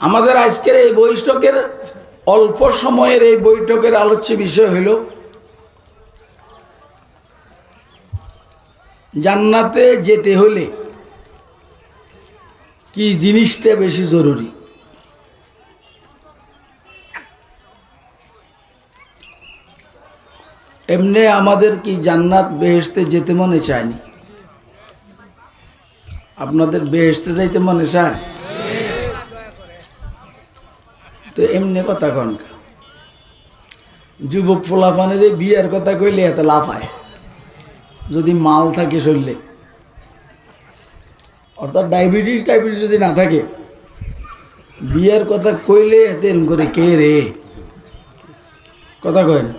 আমাদের আজকের এই বৈঠকের অল্প সময়ের এই বৈঠকের আলোচ্য বিষয় হইল জান্নাতে যেতে হলে কি জিনিসটা বেশি জরুরি? এমনি আমাদের কি জান্নাত বেহেশতে যেতে মনে চায়নি আপনাদের বেহেশতে যাইতে মনে চায়? তো এমনি কথা কন। যুবক এই বিয়ের কথা কইলে এত লাফায়। যদি মাল থাকে শরীরে। অর্থাৎ ডায়াবেটিস টাইবেটিস যদি না থাকে, বিয়ের কথা কইলে এত এরম করে কে রে? কথা কয় না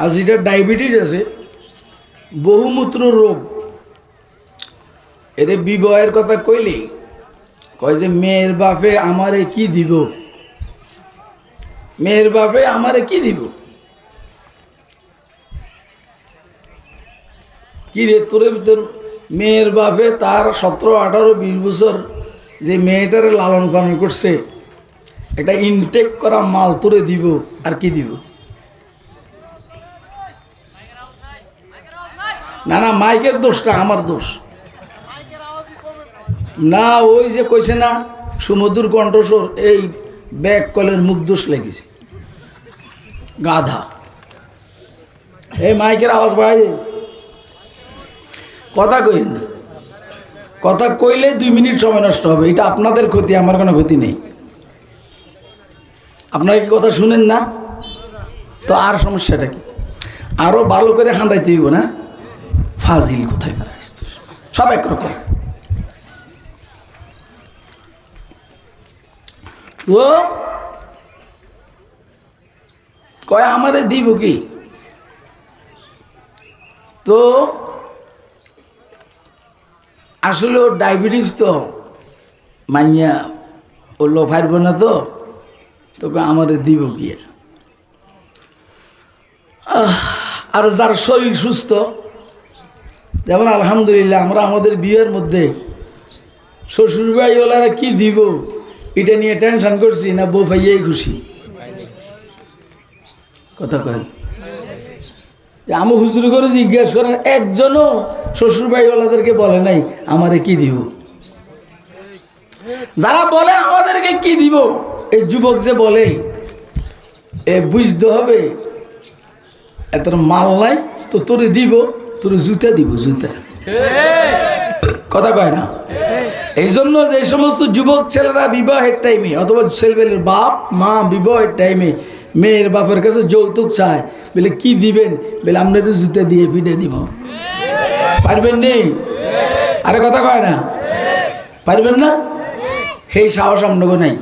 আর যেটা ডায়াবেটিস আছে, বহুমূত্র রোগ এদের বিবাহের কথা কইলে, কয় যে মেয়ের বাপে আমারে কি দিব? মেয়ের বাপে আমারে কি দিব? কি রে তোরে তোর মেয়ের বাপে তার সতেরো, আঠারো, বিশ বছর যে মেয়েটারে লালন পালন করছে একটা ইনটেক করা মাল তোরে দিব, আর কি দিব? না না, মাইকের দোষটা আমার দোষ। না, ওই যে কইছে না, সুমধুর কণ্ঠস্বর, এই ব্যাগ কলের মুখ দোষ লেগেছে। গাধা। এই মাইকের আওয়াজ বাড়াই। কথা কইন কথা কইলে দুই মিনিট সময় নষ্ট হবে। এটা আপনাদের ক্ষতি, আমার কোনো ক্ষতি নেই। আপনারা কি কথা শুনেন না? তো আর সমস্যাটা কি? আরও ভালো করে হাঁটাইতে হইব না? ফাজিল কোথায় বেড়াইস সব একরকম তো কয়, আমারে দিব কি? তো আসলে ওর ডায়াবেটিস তো, মাইয়া ও লো ফাইব না তো, তোকে আমারে দিব কি? আর যার শরীর সুস্থ, যেমন আলহামদুলিল্লাহ আমরা আমাদের বিয়ের মধ্যে শ্বশুর ভাইওয়ালারা কি দিব, এটা নিয়ে টেনশন করছি না, বউ ভাইয়াই খুশি। কথা কয়। আমি হুজুর করে জিজ্ঞেস করেন একজনও শ্বশুর ভাইওয়ালাদেরকে বলে নাই আমারে কি দিব? যারা বলে আমাদেরকে কি দিব? এই যুবক যে বলে এ বুঝতে হবে এত মাল নাই তো তোরে দিব তোর জুতা দিব জুতা। কথা কয় না? এই জন্য যে সমস্ত যুবক ছেলেরা বিবাহের টাইমে অথবা ছেলেবেলের বাপ, মা বিবাহের টাইমে মেয়ের বাপের কাছে যৌতুক চায়, বলে, কি দিবেন? বলে, আমরা তো জুতা দিয়ে পিঠে দিব। পারবেন নেই আরে কথা কয় না। পারবেন না? সেই সাহস আপনাকে নাই।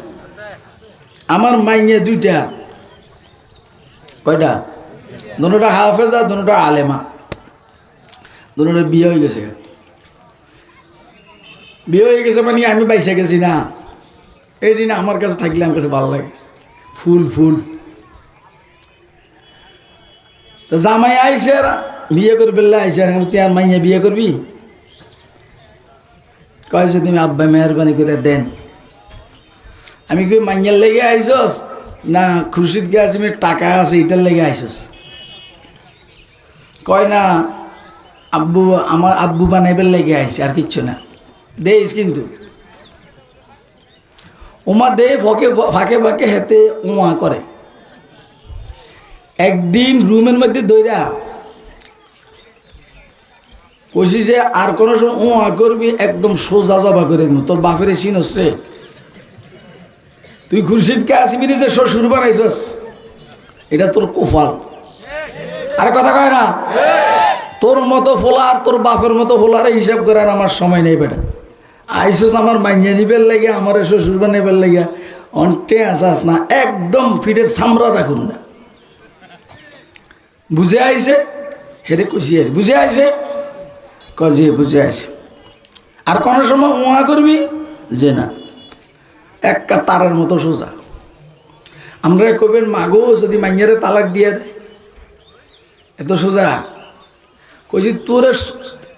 আমার মাইনে দুইটা। কয়টা? দুটা হাফেজা, দুটা আলেমা। দুটা বিয়ে হয়ে গেছে। বিয়ে হয়ে গেছে মানে আমি বাইসে গেছি না। এই দিন আমার কাছে থাকলে আমার কাছে ভালো লাগে। ফুল ফুল। তো জামাই আইসে বিয়ে করে বেললে আইসে তুই আর মাইয়া বিয়ে করবি? কয় যে তুমি আব্বা মেহরবানি করে দেন। আমি কি মাইয়ার লেগে আইসস না, খুরশিদ গে আছে টাকা আছে, এটার লেগে আইসস কয় না, আব্বু, আমার আব্বু বানাইবার লেগে আইসে আর কিচ্ছু না। দেইস কিন্তু। উমা দে ফকে ফাঁকে ফাঁকে হেতে উমা করে। একদিন রুমের মধ্যে দইরা কইছি যে আর কোনো সময় উমা করবি একদম সোজা জবা করে দিবো। তোর বাপের চিনস রে। তুই খুরশিদকে আসবি রে যে শ্বশুর বানাইছস? এটা তোর কোফাল। আর কথা কয় না? তোর মতো ফোলা আর তোর বাপের মতো ফোলার হিসাব করে আর আমার সময় নেই বেটা। আইসোস আমার মাইয়া নিবের লাগে, আমার শ্বশুর বানাইবার লাগে অন্টে আসাস না, একদম ফিটের সামরা রাখুন না। বুঝে আইছে? হেরে খুশি আর বুঝে আইছে? কজি বুঝে আইছে। আর কোনো সময় উহা করবি? যে না। একটা তারের মতো সোজা। আমরা কবেন মাগো, যদি মাইয়ারে তালাক দিয়ে দেয়, এত সোজা? কইছি, তোরে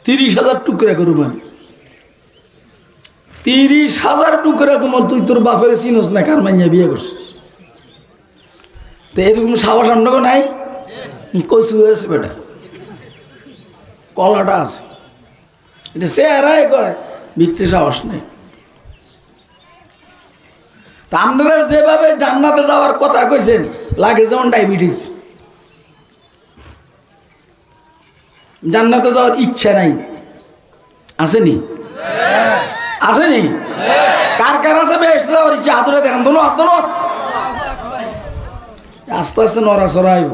তিরিশ হাজার টুকরা করুম আমি। তিরিশ হাজার টুকরা কোমর তুই তোর বাপের চিনস না, কার মাইয়া বিয়ে করছিস? তো এরকম সাহস আপনাকে নাই? কচু হয়েছে বেটা। কলাটা আছে। এটা চেহারাই কয় বিক্রি সাহস নেই। তা আপনারা যেভাবে জান্নাতে যাওয়ার কথা কইছেন, লাগে যেমন ডায়াবেটিস। জান্নাতে যাওয়ার ইচ্ছা নাই। আসেনি আসেনি কার কার আছে বেশ হাতুরে দেখান। তো হাত তো আস্তে আস্তে নড়াচড়া আইব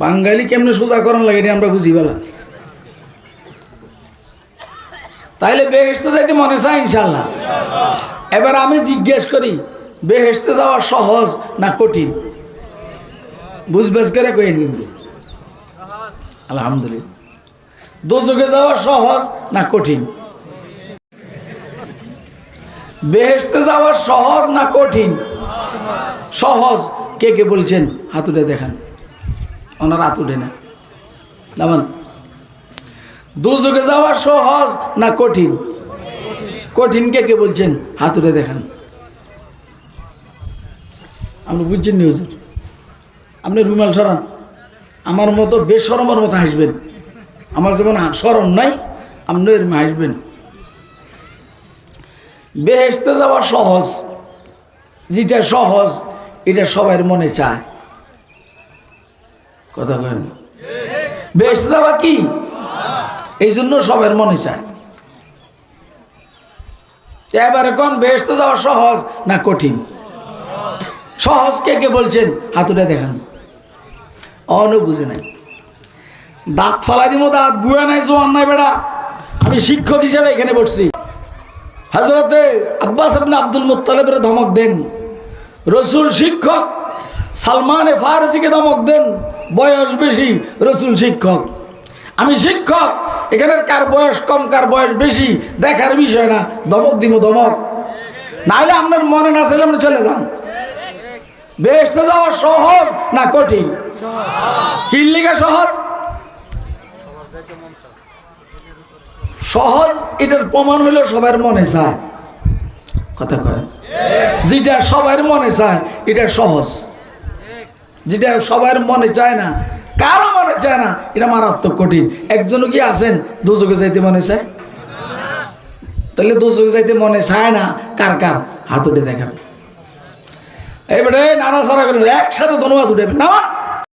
বাঙালি কেমনে সোজা করান লাগে এটা আমরা বুঝি পেলাম তাইলে বেহেস্তে যাইতে মনে চায় ইনশাল্লাহ। এবার আমি জিজ্ঞেস করি বেহেস্তে যাওয়া সহজ না কঠিন? বুঝবেস করে কইন কিন্তু। আলহামদুলিল্লাহ। দোজকে যাওয়া সহজ না কঠিন? বেহেস্তে যাওয়া সহজ না কঠিন? সহজ। কে কে বলছেন? হাতুড়ে দেখান। ওনার হাত উঠে না। যেমন দুযোগে যাওয়া সহজ না কঠিন? কঠিন কে কে বলছেন? হাতুড়ে দেখান। আপনি বুঝছেন নিউজ আপনি রুমাল সরান। আমার মতো বেসরমের মতো হাসবেন। আমার যেমন সরম নাই, আপনি এরম হাসবেন। বেহেসতে যাওয়া সহজ। যেটা সহজ, এটা সবার মনে চায়। কথা কেন বেহেসতে যাওয়া কি? এই জন্য সবার মনে চায়। এবারে কোন বেহেসতে যাওয়া সহজ না কঠিন? সহজ কে কে বলছেন? হাতুটা দেখান। অনও বুঝে নাই। দাঁত ফালাই দিব দাঁত বুয়া নাই, জোয়ান নাই বেড়া। আমি শিক্ষক হিসেবে এখানে বসছি। হাজরতে আব্বাস আপনি আব্দুল মুতালেবের ধমক দেন। রসুল শিক্ষক সালমান এ ফারসিকে ধমক দেন, বয়স বেশি, রসুল শিক্ষক। আমি শিক্ষক, এখানের কার বয়স কম, কার বয়স বেশি, দেখার বিষয় না, ধমক দিব, ধমক। নাহলে আপনার মনে না ছেলে, আপনি চলে যান। বেসতে যাওয়া সহজ না কঠিন? কিল্লিকা সহজ? সহজ, এটার প্রমাণ হইল সবার মনে চায়। কথা কয়? যেটা সবার মনে চায়, এটা সহজ। যেটা সবার মনে চায় না, কারও মনে চায় না, এটা মারাত্মক কঠিন। একজনও কি আছেন দুযোগে যাইতে মনে চায়? তাহলে দুযোগে যাইতে মনে চায় না, কার কার? হাত উঠে দেখান। এবারে নানা সারা করে একসাথে ধন্যবাদ উঠে নামা!